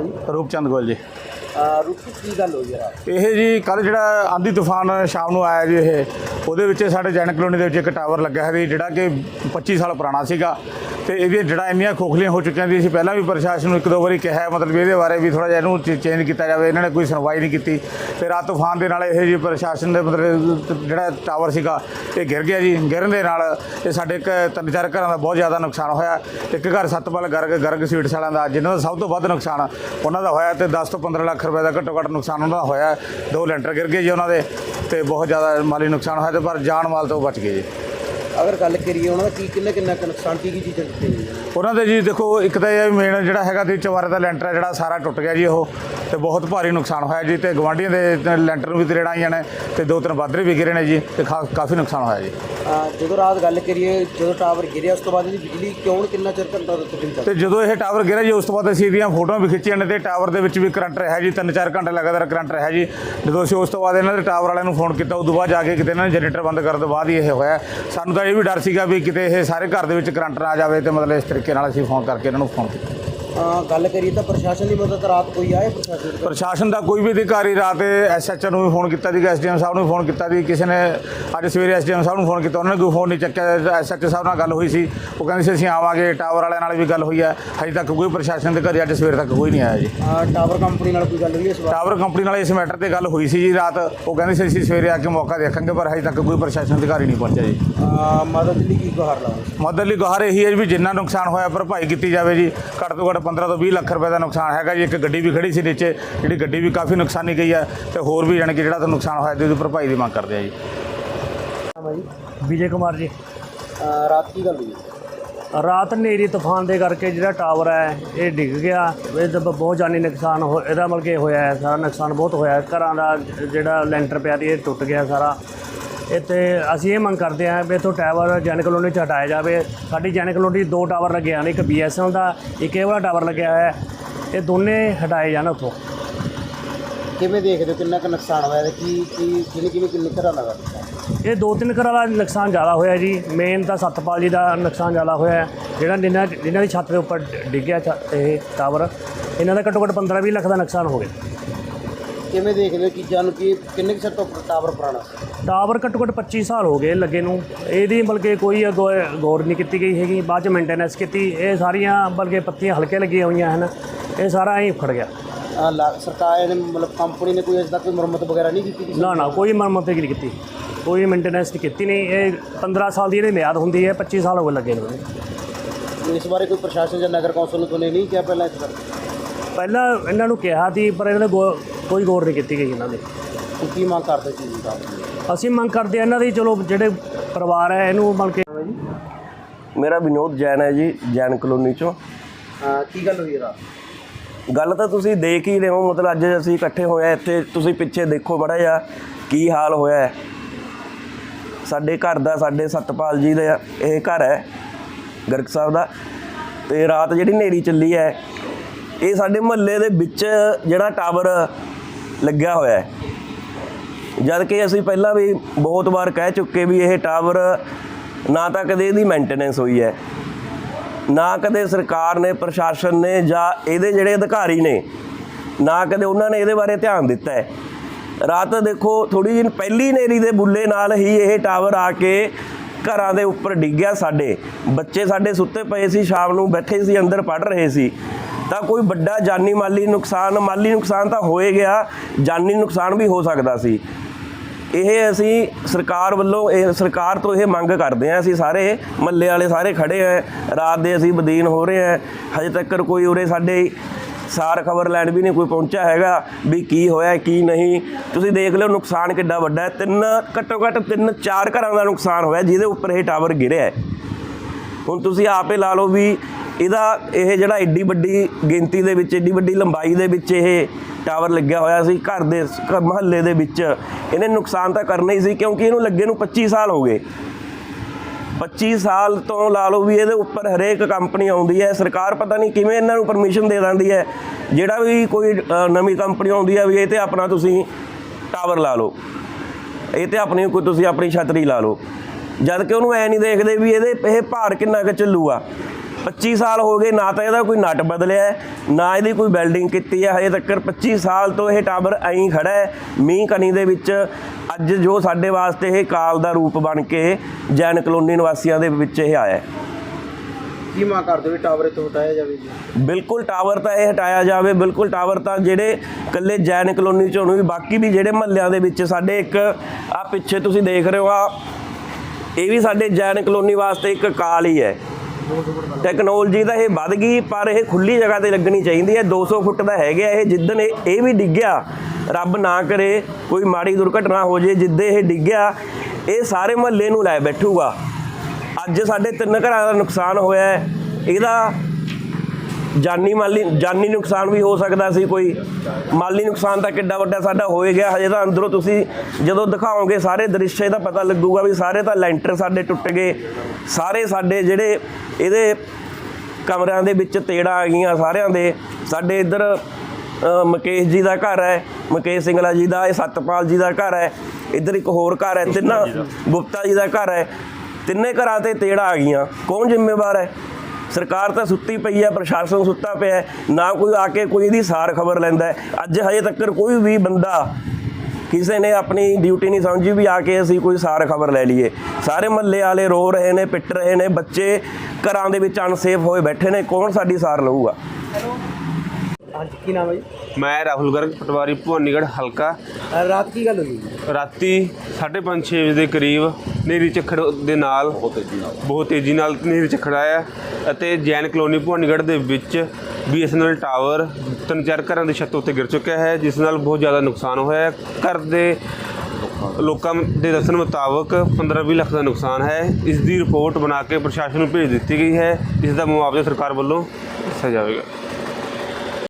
ਹੈ ਜੀ ਰੂਪਚੰਦ ਗੋਲ ਜੀ। ਰੁਕੀ ਕੀ ਗੱਲ ਹੋਈ ਯਾਰ ਇਹ ਜੀ ਕੱਲ ਜਿਹੜਾ ਆਂਦੀ ਤੂਫਾਨ ਸ਼ਾਮ ਨੂੰ ਆਇਆ ਜੀ ਇਹ ਉਹਦੇ ਵਿੱਚ ਸਾਡੇ ਜੈਨ ਕਲੋਨੀ ਦੇ ਵਿੱਚ ਇੱਕ ਟਾਵਰ ਲੱਗਿਆ ਹੈ ਜੀ ਜਿਹੜਾ ਕਿ 25 ਸਾਲ ਪੁਰਾਣਾ ਸੀਗਾ। ਤੇ ਇਹਦੀਆਂ ਜੜ੍ਹਾਂ ਇੰਨੀਆਂ ਖੋਖਲੀਆਂ ਹੋ ਚੁੱਕੀਆਂ ਸੀ ਅਸੀਂ ਪਹਿਲਾਂ ਵੀ ਪ੍ਰਸ਼ਾਸਨ ਨੂੰ ਇੱਕ ਦੋ ਵਾਰੀ ਕਿਹਾ ਹੈ, ਮਤਲਬ ਇਹਦੇ ਬਾਰੇ ਵੀ ਥੋੜਾ ਜਿਹਾ ਇਹਨੂੰ ਚੇਂਜ ਕੀਤਾ ਜਾਵੇ ਇਹਨਾਂ ਨੇ ਕੋਈ ਸੁਣਵਾਈ ਨਹੀਂ ਕੀਤੀ। ਤੇ ਰਾਤ ਤੂਫਾਨ ਦੇ ਨਾਲ ਇਹ ਜੀ ਪ੍ਰਸ਼ਾਸਨ ਦੇ ਮਤਲਬ ਜਿਹੜਾ ਟਾਵਰ ਸੀਗਾ ਇਹ ਗਿਰ ਗਿਆ ਜੀ ਗਿਰਨ ਦੇ ਨਾਲ ਇਹ ਸਾਡੇ ਇੱਕ ਤਿੰਨ ਚਾਰ ਘਰਾਂ ਦਾ ਬਹੁਤ ਜ਼ਿਆਦਾ ਨੁਕਸਾਨ ਹੋਇਆ। ਇੱਕ ਘਰ ਸੱਤਪਾਲ ਗਰਗ ਗਰਗ ਸਵੀਟਸ ਵਾਲਿਆਂ ਦਾ ਜਿਨ੍ਹਾਂ ਦਾ ਸਭ ਤੋਂ ਵੱਧ ਨੁਕਸਾਨ ਉਹਨਾਂ ਦਾ ਹੋਇਆ ਤੇ 10 ਤੋਂ 15 ਲੱਖ ਰੁਪਏ ਦਾ ਘੱਟੋ ਘੱਟ ਨੁਕਸਾਨ ਉਹਨਾਂ ਦਾ ਹੋਇਆ। ਦੋ ਲੈਂਟਰ ਗਿਰ ਗਏ ਜੀ ਉਹਨਾਂ ਦੇ ਤੇ ਬਹੁਤ ਜ਼ਿਆਦਾ ਮਾਲੀ ਨੁਕਸਾਨ ਹੋਇਆ ਤੇ ਪਰ ਜਾਨ ਮਾਲ ਤੋਂ ਬਚ ਗਏ ਜੀ। ਅਗਰ ਗੱਲ ਕਰੀਏ ਉਹਨਾਂ ਦਾ ਕੀ ਕਿੰਨਾ ਕਿੰਨਾ ਕੁ ਨੁਕਸਾਨ, ਕੀ ਕੀ ਚੀਜ਼ਾਂ ਦਿੱਤੀ ਹੋਈ ਉਹਨਾਂ ਦੇ ਜੀ ਦੇਖੋ, ਇੱਕ ਤਾਂ ਇਹ ਮੇਨ ਜਿਹੜਾ ਹੈਗਾ, ਤੇ ਚਵਾਰੇ ਦਾ ਲੈਂਟਰ ਹੈ ਜਿਹੜਾ ਸਾਰਾ ਟੁੱਟ ਗਿਆ ਜੀ ਉਹ। ਤੇ ਬਹੁਤ ਭਾਰੀ ਨੁਕਸਾਨ ਹੋਇਆ ਜੀ ਤੇ ਗਵਾਂਢੀਆਂ ਦੇ ਲੈਂਟਰ ਨੂੰ ਵੀ ਤਰੇੜਾਂ ਆਈਆਂ ਨੇ ਤੇ ਦੋ ਤਿੰਨ ਬਾਦਰੇ ਵੀ ਗਿਰੇ ਨੇ ਜੀ ਤੇ ਖਾ- ਕਾਫੀ ਨੁਕਸਾਨ ਹੋਇਆ ਜੀ। ਜਦੋਂ ਰਾਤ ਗੱਲ ਕਰੀਏ ਜਦੋਂ ਟਾਵਰ ਗਿਰਿਆ ਉਸ ਤੋਂ ਬਾਅਦ ਇਹਦੀ ਬਿਜਲੀ ਕਿਉਂ ਕਿੰਨਾ ਚਿਰ ਘੰਟਾ ਤਕਰੀਬਨ ਚੱਲੀ ਤੇ ਜਦੋਂ ਇਹ ਟਾਵਰ ਗਿਰਿਆ ਜੀ ਉਸ ਤੋਂ ਬਾਅਦ ਅਸੀਂ ਇਹਦੀਆਂ ਫੋਟੋਆਂ ਵੀ ਖਿੱਚੀਆਂ ਨੇ ਤੇ ਟਾਵਰ ਦੇ ਵਿੱਚ ਵੀ ਕਰੰਟ ਰਿਹਾ ਜੀ ਤਿੰਨ ਚਾਰ ਘੰਟੇ ਲਗਾਤਾਰ ਕਰੰਟ ਰਿਹਾ ਜੀ। ਜਦੋਂ ਅਸੀਂ ਉਸ ਤੋਂ ਬਾਅਦ ਇਹਨਾਂ ਦੇ ਟਾਵਰ ਵਾਲਿਆਂ ਨੂੰ ਫੋਨ ਕੀਤਾ ਉਸ ਤੋਂ ਬਾਅਦ ਜਾ ਕੇ ਕਿਤੇ ਇਹਨਾਂ ਨੇ ਜਨਰੇਟਰ ਬੰਦ ਕਰਨ ਤੋਂ ਬਾਅਦ ਹੀ ਇਹ ਹੋਇਆ। ਸਾਨੂੰ ਤਾਂ ਇਹ ਵੀ ਡਰ ਸੀਗਾ ਵੀ ਕਿਤੇ ਇਹ ਸਾਰੇ ਘਰ ਦੇ ਵਿੱਚ ਕਰੰਟ ਨਾ ਆ ਜਾਵੇ ਤੇ ਮਤਲਬ ਇਸ ਤਰੀਕੇ ਨਾਲ ਅਸੀਂ ਫੋਨ ਕਰਕੇ ਇਹਨਾਂ ਨੂੰ ਫੋਨ ਕੀਤਾ। ਅਹ ਗੱਲ ਕਰੀਏ ਤਾਂ ਪ੍ਰਸ਼ਾਸਨ ਦੀ ਮਦਦ ਰਾਤ ਕੋਈ ਆਏ ਪ੍ਰਸ਼ਾਸਨ ਦਾ ਪ੍ਰਸ਼ਾਸਨ ਦਾ ਕੋਈ ਵੀ ਅਧਿਕਾਰੀ ਰਾਤ ਐਸਐਚਓ ਨੂੰ ਵੀ ਫੋਨ ਕੀਤਾ ਜੀ, ਐਸਡੀਐਮ ਸਾਹਿਬ ਨੂੰ ਵੀ ਫੋਨ ਕੀਤਾ ਜੀ, ਕਿਸੇ ਨੇ ਅੱਜ ਸਵੇਰੇ ਐਸਡੀਐਮ ਸਾਹਿਬ ਨੂੰ ਫੋਨ ਕੀਤਾ ਉਹਨਾਂ ਨੇ ਕੋਈ ਫੋਨ ਨਹੀਂ ਚੱਕਿਆ ਐਸਐਚਓ ਸਾਹਿਬ ਨਾਲ ਗੱਲ ਹੋਈ ਸੀ। ਉਹ ਕਹਿੰਦੇ ਸੀ ਅਸੀਂ ਆਵਾਂਗੇ ਟਾਵਰ ਵਾਲਿਆਂ ਨਾਲ ਵੀ ਗੱਲ ਹੋਈ ਹੈ। ਹਜੇ ਤੱਕ ਕੋਈ ਪ੍ਰਸ਼ਾਸਨ ਦੇ ਘਰੇ ਅੱਜ ਸਵੇਰ ਤੱਕ ਕੋਈ ਨਹੀਂ ਆਇਆ ਜੀ। ਟਾਵਰ ਕੰਪਨੀ ਨਾਲ ਕੋਈ ਗੱਲ ਹੋਈ ਇਸ ਵਾਰ? ਟਾਵਰ ਕੰਪਨੀ ਨਾਲ ਇਸ ਮੈਟਰ ਤੇ ਗੱਲ ਹੋਈ ਸੀ ਜੀ ਰਾਤ। ਉਹ ਕਹਿੰਦੇ ਸੀ ਅਸੀਂ ਸਵੇਰੇ ਆ ਕੇ ਮੌਕਾ ਦੇਖਾਂਗੇ ਪਰ ਹਜੇ ਤੱਕ ਕੋਈ ਪ੍ਰਸ਼ਾਸਨ ਅਧਿਕਾਰੀ ਨਹੀਂ ਪਹੁੰਚਿਆ ਜੀ। ਮਦਦ ਲਈ ਕੀ ਗੁਹਾਰ ਲਾਉਂਦੇ ਮਦਦ ਲਈ ਗੁਹਾਰ ਇਹੀ ਹੈ ਵੀ ਜਿੰਨਾ ਨੁਕਸਾਨ ਹੋਇਆ ਭਰਪਾਈ ਕੀਤੀ ਜਾਵੇ ਜੀ। ਘੱਟ ਤੋਂ ਘੱਟ 15 ਤੋਂ 20 ਲੱਖ ਰੁਪਏ ਦਾ ਨੁਕਸਾਨ ਹੈਗਾ ਜੀ। ਇੱਕ ਗੱਡੀ ਵੀ ਖੜੀ ਸੀ ਨੀਚੇ ਜਿਹੜੀ ਗੱਡੀ ਵੀ ਕਾਫੀ ਨੁਕਸਾਨੀ ਗਈ ਹੈ ਤੇ ਹੋਰ ਵੀ ਜਾਣੀ ਕਿ ਜਿਹੜਾ ਤਾਂ ਨੁਕਸਾਨ ਹੋਇਆ ਤੇ ਉਹਦੀ ਭਰਪਾਈ ਦੀ ਮੰਗ ਕਰਦੇ ਆ ਜੀ। ਜੀ? ਵਿਜੇ ਕੁਮਾਰ ਜੀ। ਅਹ ਰਾਤ ਕੀ ਗੱਲ ਹੋਈ? ਰਾਤ ਹਨੇਰੀ ਤੂਫਾਨ ਦੇ ਕਰਕੇ ਜਿਹੜਾ ਟਾਵਰ ਹੈ ਇਹ ਡਿੱਗ ਗਿਆ। ਇਹਦਾ ਬ- ਬਹੁਤ ਜਾਨੀ ਨੁਕਸਾਨ ਹੋ ਇਹਦਾ ਮਤਲਬ ਕਿ ਹੋਇਆ ਹੈ ਸਾਰਾ ਨੁਕਸਾਨ ਬਹੁਤ ਹੋਇਆ ਹੈ। ਘਰਾਂ ਦਾ ਜ- ਜਿਹੜਾ ਲੈਂਟਰ ਪਿਆ ਸੀ ਇਹ ਟੁੱਟ ਗਿਆ ਸਾਰਾ। ਇੱਥੇ ਅਸੀਂ ਇਹ ਮੰਗ ਕਰਦੇ ਹਾਂ ਵੀ ਇੱਥੋਂ ਟਾਵਰ ਜੈਨ ਕਲੋਨੀ 'ਚ ਹਟਾਇਆ ਜਾਵੇ। ਸਾਡੀ ਜੈਨ ਕਲੋਨੀ 'ਚ ਦੋ ਟਾਵਰ ਲੱਗੇ ਹਨ ਇੱਕ ਬੀਐਸਐਨ ਦਾ ਇੱਕ ਇਹ ਵਾਲਾ ਟਾਵਰ ਲੱਗਿਆ ਹੋਇਆ ਹੈ। ਇਹ ਦੋਨੇ ਹਟਾਏ ਜਾਣ ਉੱਥੋਂ। ਕਿਵੇਂ ਦੇਖਦੇ ਹੋ ਕਿੰਨਾ ਕੁ ਨੁਕਸਾਨ ਹੋਇਆ ਤੇ ਕੀ ਕੀ ਕਿੰਨੇ ਕਿੰਨੇ ਕਿੰਨੇ ਘਰਾਂ ਦਾ? ਇਹ ਦੋ ਤਿੰਨ ਘਰਾਂ ਦਾ ਨੁਕਸਾਨ ਜ਼ਿਆਦਾ ਹੋਇਆ ਜੀ। ਮੇਨ ਤਾਂ ਸਤਪਾਲ ਜੀ ਦਾ ਨੁਕਸਾਨ ਜ਼ਿਆਦਾ ਹੋਇਆ। ਜਿਹੜਾ ਜਿਨ੍ਹਾਂ ਜਿਨ੍ਹਾਂ ਦੀ ਛੱਤ ਦੇ ਉੱਪਰ ਡਿੱਗਿਆ ਇਹ ਟਾਵਰ ਇਹਨਾਂ ਦਾ ਘੱਟੋ ਘੱਟ 15-20 ਲੱਖ ਦਾ ਨੁਕਸਾਨ ਹੋ ਗਿਆ। ਕਿਵੇਂ ਦੇਖਦੇ ਹੋ ਚੀਜ਼ਾਂ ਨੂੰ ਕਿ ਕਿੰਨੇ ਕੁ ਤੋਂ ਟਾਵਰ ਪੁਰਾਣਾ ਟਾਵਰ ਘੱਟੋ ਘੱਟ 25 ਸਾਲ ਹੋ ਗਏ ਲੱਗੇ ਨੂੰ। ਇਹਦੀ ਬਲਕਿ ਕੋਈ ਗੌਰ ਨਹੀਂ ਕੀਤੀ ਗਈ ਹੈਗੀ। ਬਾਅਦ ਚ ਮੇਨਟੇਨੈਂਸ ਕੀਤੀ। ਇਹ ਸਾਰੀਆਂ ਬਲਕਿ ਪੱਤੀਆਂ ਹਲਕੇ ਲੱਗੀਆਂ ਹੋਈਆਂ ਹਨ। ਇਹ ਸਾਰਾ ਐਂ ਉਖੜ ਗਿਆ। ਸਰਕਾਰ ਨੇ ਮਤਲਬ ਕੰਪਨੀ ਨੇ ਕੋਈ ਅਜੇ ਤੱਕ ਕੋਈ ਮੁਰੰਮਤ ਵਗੈਰਾ ਨਹੀਂ ਕੀਤੀ ਨਾ ਨਾ ਕੋਈ ਮਰਮਤ ਨਹੀਂ ਕੀਤੀ। ਕੋਈ ਮੇਨਟੇਨੈਂਸ ਕੀਤੀ ਨਹੀਂ ਇਹ 15 ਸਾਲ ਦੀ ਇਹਦੀ ਮਿਆਦ ਹੁੰਦੀ ਹੈ 25 ਸਾਲ ਹੋ ਗਏ ਲੱਗੇ ਨੂੰ। ਇਸ ਬਾਰੇ ਕੋਈ ਪ੍ਰਸ਼ਾਸਨ ਜਾਂ ਨਗਰ ਕੌਂਸਲ ਨੂੰ ਤੁਹਾਨੂੰ ਨਹੀਂ ਕਿਹਾ ਪਹਿਲਾਂ ਇਸ ਬਾਰੇ? ਪਹਿਲਾਂ ਇਹਨਾਂ ਨੂੰ ਕਿਹਾ ਸੀ ਪਰ ਇਹਨਾਂ ਨੇ ਗੌ- ਕੋਈ ਗੌਰ ਨਹੀਂ ਕੀਤੀ ਗਈ ਇਹਨਾਂ ਦੀ। ਕਿ ਕੀ ਮੰਗ ਕਰਦੇ ਚੀਜ਼ ਦਾ ਅਸੀਂ ਮੰਗ ਕਰਦੇ ਹਾਂ ਇਹਨਾਂ ਦੀ ਚਲੋ ਜਿਹੜੇ ਪਰਿਵਾਰ ਹੈ ਇਹਨੂੰ ਬਣ ਕੇ ਮੇਰਾ ਵਿਨੋਦ ਜੈਨ ਹੈ ਜੀ ਜੈਨ ਕਲੋਨੀ ਚੋਂ। ਕੀ ਗੱਲ ਹੋਈ ਰਾਤ ਗੱਲ ਤਾਂ ਤੁਸੀਂ ਦੇਖ ਹੀ ਰਹੇ ਹੋ ਮਤਲਬ ਅੱਜ ਅਸੀਂ ਇਕੱਠੇ ਹੋਏ ਆ ਇੱਥੇ ਤੁਸੀਂ ਪਿੱਛੇ ਦੇਖੋ ਬੜਾ ਜਿਹਾ ਕੀ ਹਾਲ ਹੋਇਆ ਹੈ। ਸਾਡੇ ਘਰ ਦਾ, ਸਾਡੇ ਸਤਪਾਲ ਜੀ ਦਾ ਇਹ ਘਰ ਹੈ, ਗਰਗ ਸਾਹਿਬ ਦਾ। ਤੇ ਰਾਤ ਜਿਹੜੀ ਹਨੇਰੀ ਚੱਲੀ ਹੈ, ਇਹ ਸਾਡੇ ਮਹੱਲੇ ਦੇ ਵਿੱਚ ਜਿਹੜਾ ਟਾਵਰ ਲੱਗਿਆ ਹੋਇਆ ਹੈ। ਜਦ ਕਿ ਅਸੀਂ ਪਹਿਲਾਂ ਵੀ ਬਹੁਤ ਵਾਰ ਕਹਿ ਚੁੱਕੇ ਵੀ ਇਹ ਟਾਵਰ ਨਾ ਤਾਂ ਕਦੇ ਇਹਦੀ ਮੇਨਟੇਨੈਂਸ ਹੋਈ ਹੈ, ਨਾ ਕਦੇ ਸਰਕਾਰ ਨੇ, ਪ੍ਰਸ਼ਾਸਨ ਨੇ ਜਾਂ ਇਹਦੇ ਜਿਹੜੇ ਅਧਿਕਾਰੀ ਨੇ, ਨਾ ਕਦੇ ਉਹਨਾਂ ਨੇ ਇਹਦੇ ਬਾਰੇ ਧਿਆਨ ਦਿੱਤਾ ਹੈ। ਰਾਤ ਦੇਖੋ ਥੋੜੀ ਜਿਹੀ ਪਹਿਲੀ ਨੇਰੀ ਦੇ ਬੁੱਲੇ ਨਾਲ ਹੀ ਇਹ ਟਾਵਰ ਆ ਕੇ ਘਰਾਂ ਦੇ ਉੱਪਰ ਡਿੱਗਿਆ ਸਾਡੇ। ਬੱਚੇ ਸਾਡੇ ਸੁੱਤੇ ਪਏ ਸੀ, ਸ਼ਾਮ ਨੂੰ ਬੈਠੇ ਸੀ, ਅੰਦਰ ਪੜ ਰਹੇ ਸੀ। ਤਾਂ ਕੋਈ ਵੱਡਾ ਜਾਨੀ ਮਾਲੀ ਨੁਕਸਾਨ ਮਾਲੀ ਨੁਕਸਾਨ ਤਾਂ ਹੋਏ ਗਿਆ, ਜਾਨੀ ਨੁਕਸਾਨ ਵੀ ਹੋ ਸਕਦਾ ਸੀ। ਇਹ ਅਸੀਂ ਸਰਕਾਰ ਵੱਲੋਂ, ਇਹ ਸਰਕਾਰ ਤੋਂ ਇਹ ਮੰਗ ਕਰਦੇ ਹਾਂ, ਅਸੀਂ ਸਾਰੇ ਮੱਲੇ ਵਾਲੇ ਸਾਰੇ ਖੜੇ ਆ ਰਾਤ ਦੇ ਅਸੀਂ ਬਦੀਨ ਹੋ ਰਹੇ ਆ ਹਜੇ ਤੱਕ ਕੋਈ ਉਰੇ ਸਾਡੇ ਸਾਰ ਖਬਰ ਲੈਣ ਵੀ ਨਹੀਂ ਕੋਈ ਪਹੁੰਚਿਆ ਹੈਗਾ ਵੀ ਕੀ ਹੋਇਆ, ਕੀ ਨਹੀਂ। ਤੁਸੀਂ ਦੇਖ ਲਿਓ ਨੁਕਸਾਨ ਕਿੱਡਾ ਵੱਡਾ ਹੈ। ਤਿੰਨ, ਘੱਟੋ ਘੱਟ ਤਿੰਨ, ਚਾਰ ਘਰਾਂ ਦਾ ਨੁਕਸਾਨ ਹੋਇਆ ਜਿਹਦੇ ਉੱਪਰ ਇਹ ਟਾਵਰ ਗਿਰਿਆ ਹੈ। ਹੁਣ ਤੁਸੀਂ ਆਪੇ ਲਾ ਲਓ ਵੀ ਇਹਦਾ ਇਹ ਜਿਹੜਾ ਏਡੀ ਵੱਡੀ ਗਿਣਤੀ ਦੇ ਵਿੱਚ, ਏਡੀ ਵੱਡੀ ਲੰਬਾਈ ਦੇ ਵਿੱਚ ਇਹ ਟਾਵਰ ਲੱਗਿਆ ਹੋਇਆ ਸੀ, ਘਰ ਦੇ ਮਹੱਲੇ ਦੇ ਵਿੱਚ। ਇਹਨੇ ਨੁਕਸਾਨ ਤਾਂ ਕਰਨਾ ਹੀ ਸੀ ਕਿਉਂਕਿ ਇਹਨੂੰ ਲੱਗੇ ਨੂੰ 25 ਸਾਲ ਹੋ ਗਏ। 25 ਸਾਲ ਤੋਂ ਲਾ ਲਓ ਵੀ ਇਹਦੇ ਉੱਪਰ ਹਰੇਕ ਕੰਪਨੀ ਆਉਂਦੀ ਹੈ ਸਰਕਾਰ ਪਤਾ ਨਹੀਂ ਕਿਵੇਂ ਇਹਨਾਂ ਨੂੰ ਪਰਮਿਸ਼ਨ ਦੇ ਦਿੰਦੀ ਹੈ। ਜਿਹੜਾ ਵੀ ਕੋਈ ਨਵੀਂ ਕੰਪਨੀ ਆਉਂਦੀ ਹੈ ਵੀ ਇਹ ਤੇ ਆਪਣਾ ਤੁਸੀਂ ਟਾਵਰ ਲਾ ਲਓ। ਇਹ ਤੇ ਆਪਣੀ ਕੋਈ ਤੁਸੀਂ ਆਪਣੀ ਛਤਰੀ ਲਾ ਲਓ। ਜਦ ਕਿ ਉਹਨੂੰ ਐ ਨਹੀਂ ਦੇਖਦੇ ਵੀ ਇਹਦੇ ਇਹ ਭਾਰ ਕਿੰਨਾ ਕੁ ਚੱਲੂਗਾ 25 ਸਾਲ ਹੋ ਗਏ ਨਾ ਤਾਂ ਇਹਦਾ ਕੋਈ ਨਟ ਬਦਲਿਆ ਹੈ, ਨਾ ਇਹਦੀ ਕੋਈ ਬਿਲਡਿੰਗ ਕੀਤੀ ਹੈ। ਹਜੇ ਤੱਕ 25 ਸਾਲ ਤੋਂ ਇਹ ਟਾਵਰ ਐਂ ਖੜਾ ਹੈ। ਮੀਂਹ ਕਣੀ ਦੇ ਵਿੱਚ ਅੱਜ ਜੋ ਸਾਡੇ ਵਾਸਤੇ ਇਹ ਕਾਲ ਦਾ ਰੂਪ ਬਣ ਕੇ ਜੈਨ ਕਲੋਨੀ ਨਿਵਾਸੀਆਂ ਦੇ ਵਿੱਚ ਇਹ ਆਇਆ ਹੈ। ਕੀ ਮੰਗ ਕਰਦੇ ਹੋ ਵੀ ਟਾਵਰ ਇੱਥੋਂ ਹਟਾਇਆ ਜਾਵੇ ਜੀ? ਬਿਲਕੁਲ ਟਾਵਰ ਤਾਂ ਇਹ ਹਟਾਇਆ ਜਾਵੇ ਬਿਲਕੁਲ ਟਾਵਰ ਤਾਂ ਜਿਹੜੇ ਇਕੱਲੇ ਜੈਨ ਕਲੋਨੀ ਚੋਂ ਨਹੀਂ ਬਾਕੀ ਵੀ ਜਿਹੜੇ ਮਹੱਲਿਆਂ ਦੇ ਵਿੱਚ ਸਾਡੇ ਇੱਕ ਆ ਪਿੱਛੇ ਤੁਸੀਂ ਦੇਖ ਰਹੇ ਹੋ ਆ ਇਹ ਵੀ ਸਾਡੇ ਜੈਨ ਕਲੋਨੀ ਵਾਸਤੇ ਇੱਕ ਕਾਲ ਹੀ ਹੈ। ਟੈਕਨੋਲੋਜੀ ਤਾਂ ਇਹ ਵੱਧ ਗਈ ਪਰ ਇਹ ਖੁੱਲੀ ਜਗ੍ਹਾ ਤੇ ਲੱਗਣੀ ਚਾਹੀਦੀ ਹੈ 200 ਫੁੱਟ ਦਾ ਹੈਗਾ ਇਹ ਜਿੱਦਣ ਇਹ ਇਹ ਵੀ ਡਿੱਗਿਆ ਰੱਬ ਨਾ ਕਰੇ ਕੋਈ ਮਾੜੀ ਦੁਰਘਟਨਾ ਹੋ ਜੇ, ਜਿੱਦੇ ਇਹ ਡਿੱਗਿਆ, ਇਹ ਸਾਰੇ ਮਹੱਲੇ ਨੂੰ ਲੈ ਬੈਠੂਗਾ। ਅੱਜ ਸਾਡੇ ਤਿੰਨ ਘਰਾਂ ਦਾ ਨੁਕਸਾਨ ਹੋਇਆ ਹੈ। ਇਹਦਾ ਜਾਨੀ ਮਾਲੀ, ਜਾਨੀ ਨੁਕਸਾਨ ਵੀ ਹੋ ਸਕਦਾ ਸੀ ਕੋਈ। ਮਾਲੀ ਨੁਕਸਾਨ ਤਾਂ ਕਿੱਡਾ ਵੱਡਾ ਸਾਡਾ ਹੋਏ ਗਿਆ। ਹਜੇ ਤਾਂ ਅੰਦਰੋਂ ਤੁਸੀਂ ਜਦੋਂ ਦਿਖਾਓਗੇ, ਸਾਰੇ ਦ੍ਰਿਸ਼ ਇਹਦਾ ਪਤਾ ਲੱਗੂਗਾ ਵੀ ਸਾਰੇ ਤਾਂ ਲੈਂਟਰ ਸਾਡੇ ਟੁੱਟ ਗਏ। ਸਾਰੇ ਸਾਡੇ ਜਿਹੜੇ ਇਹਦੇ ਕਮਰਿਆਂ ਦੇ ਵਿੱਚ ਤੇੜਾਂ ਆ ਗਈਆਂ ਸਾਰਿਆਂ ਦੇ। ਸਾਡੇ ਇੱਧਰ ਮੁਕੇਸ਼ ਜੀ ਦਾ ਘਰ ਹੈ ਮੁਕੇਸ਼ ਸਿੰਘਲਾ ਜੀ ਦਾ ਇਹ ਸਤਪਾਲ ਜੀ ਦਾ ਘਰ ਹੈ ਇੱਧਰ ਇੱਕ ਹੋਰ ਘਰ ਹੈ ਤਿੰਨਾਂ ਗੁਪਤਾ ਜੀ ਦਾ। ਘਰ ਹੈ ਤਿੰਨੇ ਘਰਾਂ ਤੇ ਤੇੜਾਂ ਆ ਗਈਆਂ ਕੌਣ ਜ਼ਿੰਮੇਵਾਰ ਹੈ? ਸਰਕਾਰ ਤਾਂ ਸੁੱਤੀ ਪਈ ਹੈ ਪ੍ਰਸ਼ਾਸਨ ਸੁੱਤਾ ਪਿਆ ਹੈ ਨਾ ਕੋਈ ਆ ਕੇ ਕੋਈ ਇਹਦੀ ਸਾਰ ਖਬਰ ਲੈਂਦਾ ਹੈ। ਅੱਜ ਹਜੇ ਤੱਕ ਕੋਈ ਵੀ ਬੰਦਾ ਕਿਸੇ ਨੇ ਆਪਣੀ ਡਿਊਟੀ ਨਹੀਂ ਸਮਝੀ ਵੀ ਆ ਕੇ ਅਸੀਂ ਕੋਈ ਸਾਰ ਖਬਰ ਲੈ ਲਈਏ। ਸਾਰੇ ਮਹੱਲੇ ਵਾਲੇ ਰੋ ਰਹੇ ਨੇ ਪਿੱਟ ਰਹੇ ਨੇ ਬੱਚੇ ਘਰਾਂ ਦੇ ਵਿੱਚ ਅਨਸੇਫ ਹੋਏ ਬੈਠੇ ਨੇ ਕੌਣ ਸਾਡੀ ਸਾਰ ਲਊਗਾ? ਅੱਜ ਕੀ ਨਾਮ ਹੈ ਜੀ? ਮੈਂ ਰਾਹੁਲ ਗਰਗ ਪਟਵਾਰੀ ਭਵਾਨੀਗੜ੍ਹ ਹਲਕਾ। ਅਹ ਰਾਤ ਕੀ ਗੱਲ ਹੋਈ? ਰਾਤੀ 5:30 ਛੇ ਵਜੇ ਦੇ ਕਰੀਬ ਨੇਰੀ ਝੱਖੜ ਦੇ ਨਾਲ ਬਹੁਤ ਤੇਜ਼ੀ ਨਾਲ। ਨੇਰੀ ਝੱਖੜ ਆਇਆ ਅਤੇ ਜੈਨ ਕਲੋਨੀ ਭਵਾਨੀਗੜ੍ਹ ਦੇ ਵਿੱਚ ਬੀਐਸਐਨਐਲ ਟਾਵਰ ਤਿੰਨ ਚਾਰ ਘਰਾਂ ਦੀ ਛੱਤ ਉੱਤੇ ਗਿਰ ਚੁੱਕਿਆ ਹੈ ਜਿਸ ਨਾਲ ਬਹੁਤ ਜ਼ਿਆਦਾ ਨੁਕਸਾਨ ਹੋਇਆ ਹੈ। ਘਰ ਦੇ ਲੋਕਾਂ ਦੇ ਦੱਸਣ ਮੁਤਾਬਕ 15-20 ਲੱਖ ਦਾ ਨੁਕਸਾਨ ਹੈ। ਇਸ ਦੀ ਰਿਪੋਰਟ ਬਣਾ ਕੇ ਪ੍ਰਸ਼ਾਸਨ ਨੂੰ ਭੇਜ ਦਿੱਤੀ ਗਈ ਹੈ। ਇਸ ਦਾ ਮੁਆਵਜ਼ਾ ਸਰਕਾਰ ਵੱਲੋਂ ਦਿੱਤਾ ਜਾਵੇਗਾ।